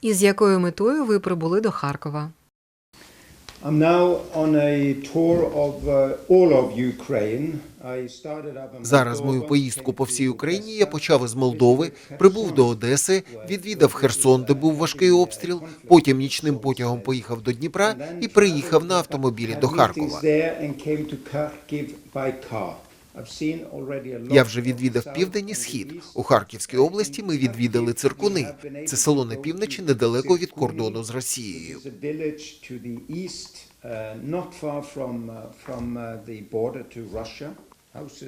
І з якою метою ви прибули до Харкова? Uh, Зараз мою поїздку по всій Україні я почав із Молдови, прибув до Одеси, відвідав Херсон, де був важкий обстріл. Потім нічним потягом поїхав до Дніпра і приїхав на автомобілі до Харкова. Я вже відвідав південь і схід. У Харківській області ми відвідали циркуни. Це село на півночі, недалеко від кордону з Росією. Uh,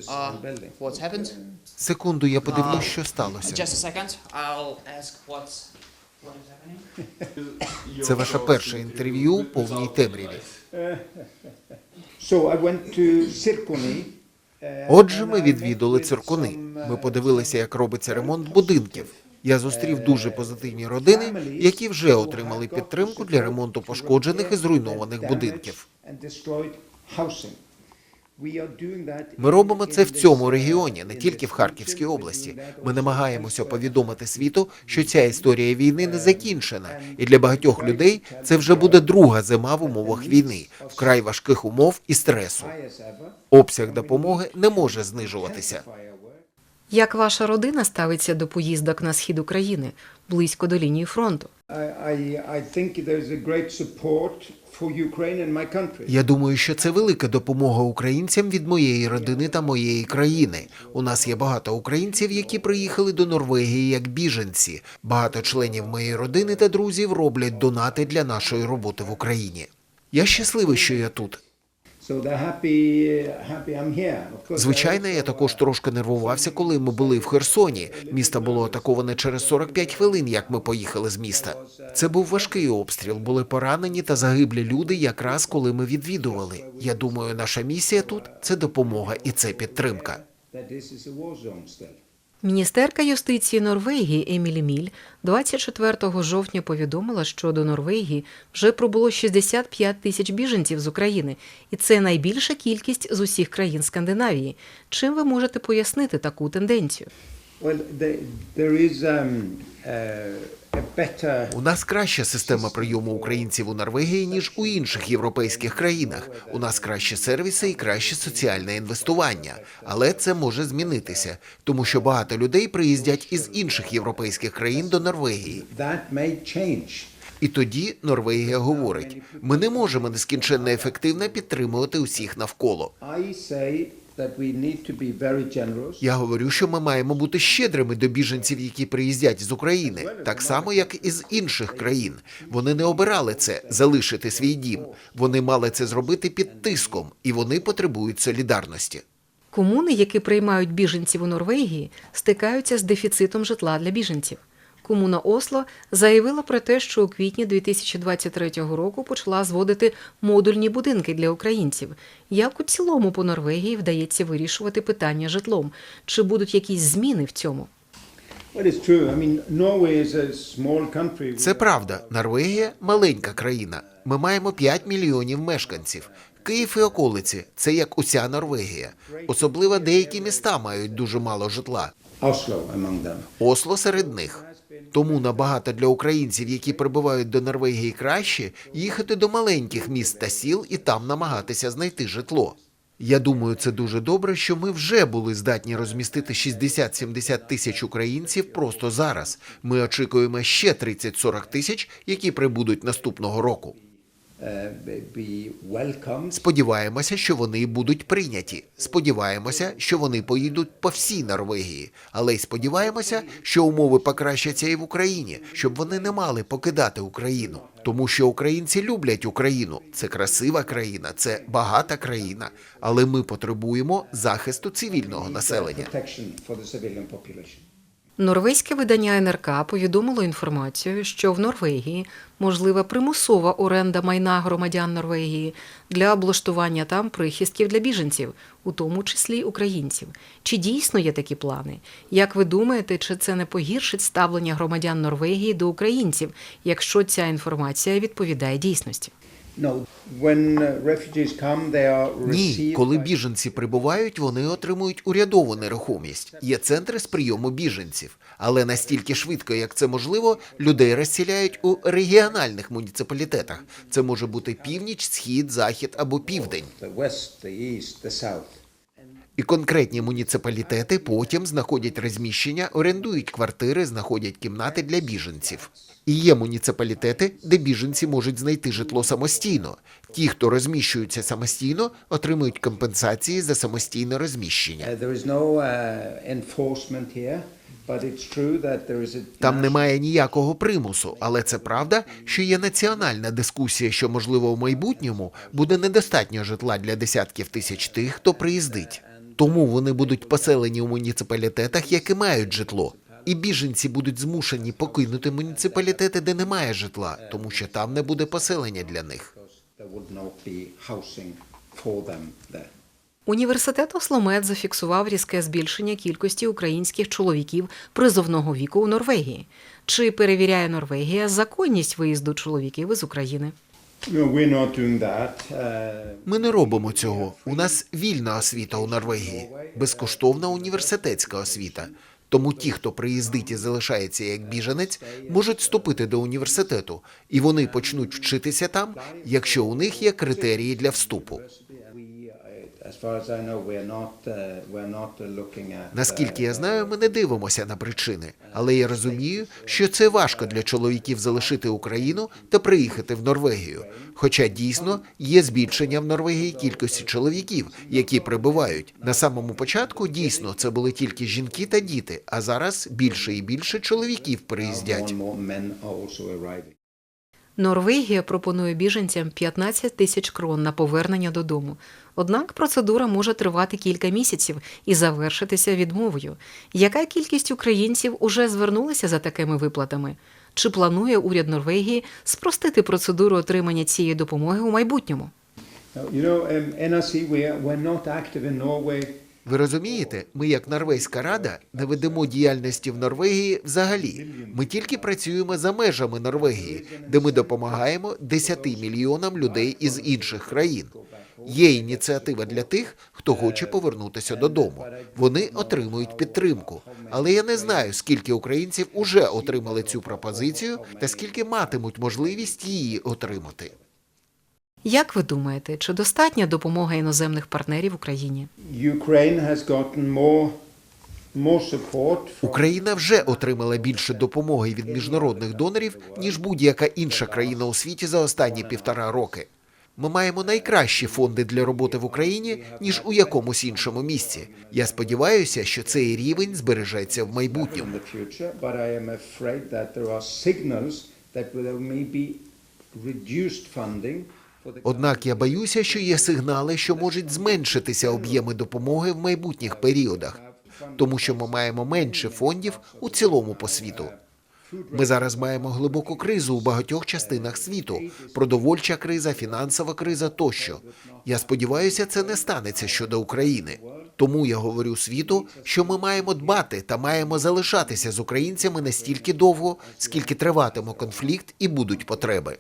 uh, uh, Uh? Секунду, я подивлюсь, що сталося. Це ваше перше інтерв'ю у повній темряві. Отже, ми відвідали циркуни. Ми подивилися, як робиться ремонт будинків. Я зустрів дуже позитивні родини, які вже отримали підтримку для ремонту пошкоджених і зруйнованих будинків. Ми робимо це в цьому uh, регіоні, не тільки в Харківській області. Ми намагаємося повідомити світу, що ця історія війни не закінчена, і для багатьох людей це вже буде друга зима в умовах війни, вкрай важких умов і стресу. Обсяг допомоги не може знижуватися. Як ваша родина ставиться до поїздок на схід України близько до лінії фронту? Я думаю, що це велика допомога українцям від моєї родини та моєї країни. У нас є багато українців, які приїхали до Норвегії як біженці. Багато членів моєї родини та друзів роблять донати для нашої роботи в Україні. Я щасливий, що я тут. Звичайно, я також трошки нервувався, коли ми були в Херсоні. Місто було атаковане через 45 хвилин, як ми поїхали з міста. Це був важкий обстріл. Були поранені та загиблі люди, якраз коли ми відвідували. Я думаю, наша місія тут це допомога і це підтримка. Міністерка юстиції Норвегії Емілі Міль 24 жовтня повідомила, що до Норвегії вже прибуло 65 тисяч біженців з України, і це найбільша кількість з усіх країн Скандинавії. Чим ви можете пояснити таку тенденцію? Well, there, there is um, uh, У нас краща система прийому українців у Норвегії ніж у інших європейських країнах. У нас кращі сервіси і краще соціальне інвестування. Але це може змінитися, тому що багато людей приїздять із інших європейських країн до Норвегії. І тоді Норвегія говорить: ми не можемо нескінченно ефективно підтримувати усіх навколо. I say that we need to be very generous. Я говорю, що ми маємо бути щедрими до біженців, які приїздять з України, так само як і з інших країн. Вони не обирали це залишити свій дім. Вони мали це зробити під тиском, і вони потребують солідарності. Комуни, які приймають біженців у Норвегії, стикаються з дефіцитом житла для біженців. Комуна Осло заявила про те, що у квітні 2023 року почала зводити модульні будинки для українців. Як у цілому по Норвегії вдається вирішувати питання житлом? Чи будуть якісь зміни в цьому? Це правда. Норвегія маленька країна. Ми маємо 5 мільйонів мешканців. Київ і околиці це як уся Норвегія. Особливо деякі міста мають дуже мало житла. Осло серед них. Тому набагато для українців, які прибувають до Норвегії, краще їхати до маленьких міст та сіл і там намагатися знайти житло. Я думаю, це дуже добре, що ми вже були здатні розмістити 60-70 тисяч українців просто зараз. Ми очікуємо ще 30-40 тисяч, які прибудуть наступного року. Сподіваємося, що вони будуть прийняті. Сподіваємося, що вони поїдуть по всій Норвегії, але й сподіваємося, що умови покращаться і в Україні, щоб вони не мали покидати Україну. Тому що українці люблять Україну. Це красива країна, це багата країна. Але ми потребуємо захисту цивільного населення. Норвезьке видання НРК повідомило інформацію, що в Норвегії можлива примусова оренда майна громадян Норвегії для облаштування там прихистків для біженців, у тому числі українців. Чи дійсно є такі плани? Як ви думаєте, чи це не погіршить ставлення громадян Норвегії до українців, якщо ця інформація відповідає дійсності? Uh, Ні, коли біженці прибувають, вони отримують урядову нерухомість. Є центри з прийому біженців, але настільки швидко, як це можливо, людей розсіляють у регіональних муніципалітетах. Це може бути північ, схід, захід або південь. І конкретні муніципалітети потім знаходять розміщення, орендують квартири, знаходять кімнати для біженців. І є муніципалітети, де біженці можуть знайти житло самостійно. Ті, хто розміщуються самостійно, отримують компенсації за самостійне розміщення. Uh, uh, Там немає ніякого примусу, але це правда, що є національна дискусія, що можливо в майбутньому буде недостатньо житла для десятків тисяч тих, хто приїздить. Тому вони будуть поселені у муніципалітетах, які мають житло. І біженці будуть змушені покинути муніципалітети, де немає житла, тому що там не буде поселення для них. Університет Осломет зафіксував різке збільшення кількості українських чоловіків призовного віку у Норвегії. Чи перевіряє Норвегія законність виїзду чоловіків із України? Uh, Ми не робимо цього. У нас вільна освіта у Норвегії, безкоштовна університетська освіта. Тому ті, хто приїздить і залишається як біженець, можуть вступити до університету, і вони почнуть вчитися там, якщо у них є критерії для вступу. Наскільки я знаю, ми не дивимося на причини, але я розумію, що це важко для чоловіків залишити Україну та приїхати в Норвегію. Хоча дійсно є збільшення в Норвегії кількості чоловіків, які прибувають. На самому початку дійсно це були тільки жінки та діти, а зараз більше і більше чоловіків приїздять. Норвегія пропонує біженцям 15 тисяч крон на повернення додому. Однак процедура може тривати кілька місяців і завершитися відмовою. Яка кількість українців уже звернулися за такими виплатами? Чи планує уряд Норвегії спростити процедуру отримання цієї допомоги у майбутньому? You know, um, NRC, we're, we're not active in Norway. Ви розумієте, ми, як Норвезька рада, не ведемо діяльності в Норвегії взагалі. Ми тільки працюємо за межами Норвегії, де ми допомагаємо 10 мільйонам людей із інших країн. Є ініціатива для тих, хто хоче повернутися додому. Вони отримують підтримку. Але я не знаю, скільки українців уже отримали цю пропозицію та скільки матимуть можливість її отримати. Як ви думаєте, чи достатня допомога іноземних партнерів Україні? Україна вже отримала більше допомоги від міжнародних донорів, ніж будь-яка інша країна у світі за останні півтора роки. Ми маємо найкращі фонди для роботи в Україні, ніж у якомусь іншому місці. Я сподіваюся, що цей рівень збережеться в майбутньому. reduced funding Однак я боюся, що є сигнали, що можуть зменшитися об'єми допомоги в майбутніх періодах, тому що ми маємо менше фондів у цілому по світу. Ми зараз маємо глибоку кризу у багатьох частинах світу: продовольча криза, фінансова криза тощо. Я сподіваюся, це не станеться щодо України. Тому я говорю світу, що ми маємо дбати та маємо залишатися з українцями настільки довго, скільки триватиме конфлікт і будуть потреби.